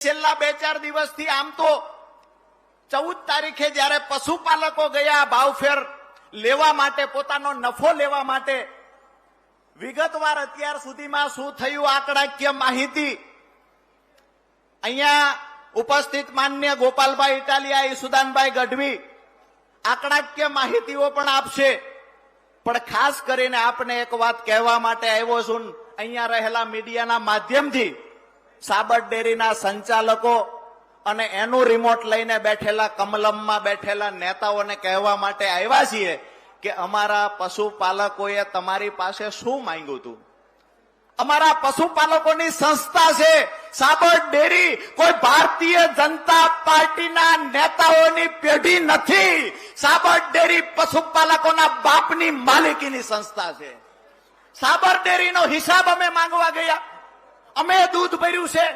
છેલ્લા બે ચાર દિવસથી આમ તો ચૌદ તારીખે જ્યારે પશુપાલકો ગયા ભાવફેર લેવા માટે, પોતાનો નફો લેવા માટે, વિગતવાર અત્યાર સુધીમાં શું થયું આંકડાકીય માહિતી અહીંયા ઉપસ્થિત માન્ય ગોપાલભાઈ ઇટાલિયા ઈસુદાનભાઈ ગઢવી આંકડાકીય માહિતીઓ પણ આપશે. પણ ખાસ કરીને આપને એક વાત કહેવા માટે આવ્યો છું. અહીંયા રહેલા મીડિયાના માધ્યમથી સાબર ડેરીના સંચાલકો અને એનું રિમોટ લઈને બેઠેલા કમલમમાં બેઠેલા નેતાઓને કહેવા માટે આવ્યા છીએ કે અમારા પશુપાલકોએ તમારી પાસે શું માંગ્યું હતું? અમારા પશુપાલકોની સંસ્થા છે સાબર ડેરી કોઈ ભારતીય જનતા પાર્ટીના નેતાઓની પેઢી નથી. સાબર ડેરી પશુપાલકોના બાપની માલિકીની સંસ્થા છે. સાબર ડેરીનો હિસાબ અમે માંગવા ગયા. અમે દૂધ ભર્યું છે.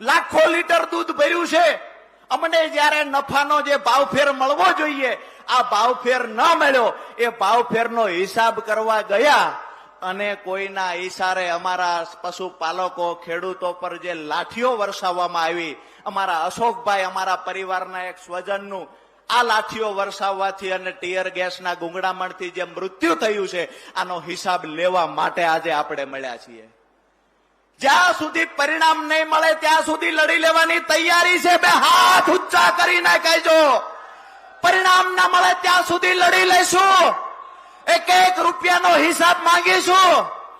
લાખો લીટર દૂધ ભર્યું છે. અમને જ્યારે નફાનો જે ભાવફેર મળવો જોઈએ, આ ભાવફેર ન મળ્યો, એ ભાવફેરનો હિસાબ કરવા ગયા અને કોઈના ઈશારે અમારા પશુપાલકો, ખેડૂતો પર જે લાઠીઓ વરસાવવામાં આવી, અમારા અશોકભાઈ, અમારા પરિવારના એક સ્વજનનું, આ લાઠીઓ વરસાવવાથી અને ટીયર ગેસના ગુંગળામણથી જે મૃત્યુ થયું છે, આનો હિસાબ લેવા માટે આજે આપણે મળ્યા છીએ. જ્યાં સુધી પરિણામ નહીં મળે, ત્યાં સુધી લડી લેવાની તૈયારી છે. બે હાથ ઊંચા કરીને કહેજો. પરિણામ ના મળે, ત્યાં સુધી લડી લઈશું. એક એક રૂપિયાનો હિસાબ માંગીશું.